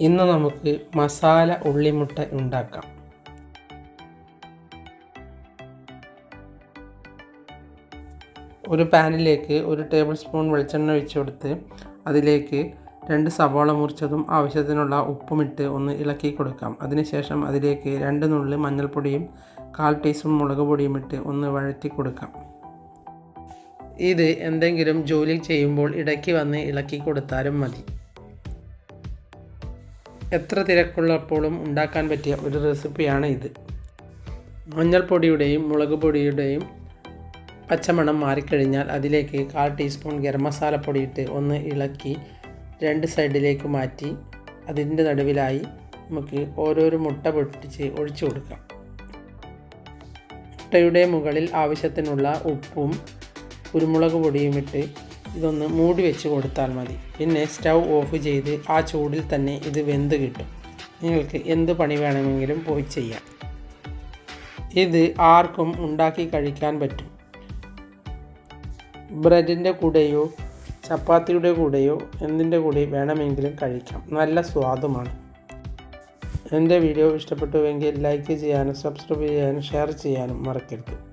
ഇന്ന് നമുക്ക് മസാല ഉള്ളിമുട്ട ഉണ്ടാക്കാം. ഒരു പാനിലേക്ക് ഒരു ടേബിൾ സ്പൂൺ വെളിച്ചെണ്ണ ഒഴിച്ചു കൊടുത്ത് അതിലേക്ക് രണ്ട് സവാള മുറിച്ചതും ആവശ്യത്തിനുള്ള ഉപ്പുമിട്ട് ഒന്ന് ഇളക്കി കൊടുക്കാം. അതിനുശേഷം അതിലേക്ക് രണ്ട് നുള്ളി മഞ്ഞൾപ്പൊടിയും കാൽ ടീസ്പൂൺ മുളക് പൊടിയും ഇട്ട് ഒന്ന് വഴറ്റി കൊടുക്കാം. ഇത് എന്തെങ്കിലും ജോലി ചെയ്യുമ്പോൾ ഇടയ്ക്ക് വന്ന് ഇളക്കി കൊടുത്താലും മതി. എത്ര തിരക്കുള്ളപ്പോഴും ഉണ്ടാക്കാൻ പറ്റിയ ഒരു റെസിപ്പിയാണ് ഇത്. മഞ്ഞൾപ്പൊടിയുടെയും മുളക് പൊടിയുടെയും പച്ചമണം മാറിക്കഴിഞ്ഞാൽ അതിലേക്ക് കാൽ ടീസ്പൂൺ ഗരം മസാലപ്പൊടി ഇട്ട് ഒന്ന് ഇളക്കി രണ്ട് സൈഡിലേക്ക് മാറ്റി അതിന്റെ നടുവിലായി നമുക്ക് ഓരോരോ മുട്ട പൊട്ടിച്ച് ഒഴിച്ചു കൊടുക്കാം. മുട്ടയുടെ മുകളിൽ ആവശ്യത്തിനുള്ള ഉപ്പും കുരുമുളക് പൊടിയും ഇട്ട് ഇതൊന്ന് മൂടി വെച്ച് കൊടുത്താൽ മതി. പിന്നെ സ്റ്റൗ ഓഫ് ചെയ്ത് ആ ചൂടിൽ തന്നെ ഇത് വെന്ത് കിട്ടും. നിങ്ങൾക്ക് എന്ത് പണി വേണമെങ്കിലും പോയി ചെയ്യാം. ഇത് ആർക്കും ഉണ്ടാക്കി കഴിക്കാൻ പറ്റും. ബ്രെഡിന്റെ കൂടെയോ ചപ്പാത്തിയുടെ കൂടെയോ എന്തിന്റെ കൂടെ വേണമെങ്കിലും കഴിക്കാം. നല്ല സ്വാദുമാണ്. എന്റെ വീഡിയോ ഇഷ്ടപ്പെട്ടുവെങ്കിൽ ലൈക്ക് ചെയ്യാനും സബ്സ്ക്രൈബ് ചെയ്യാനും ഷെയർ ചെയ്യാനും മറക്കരുത്.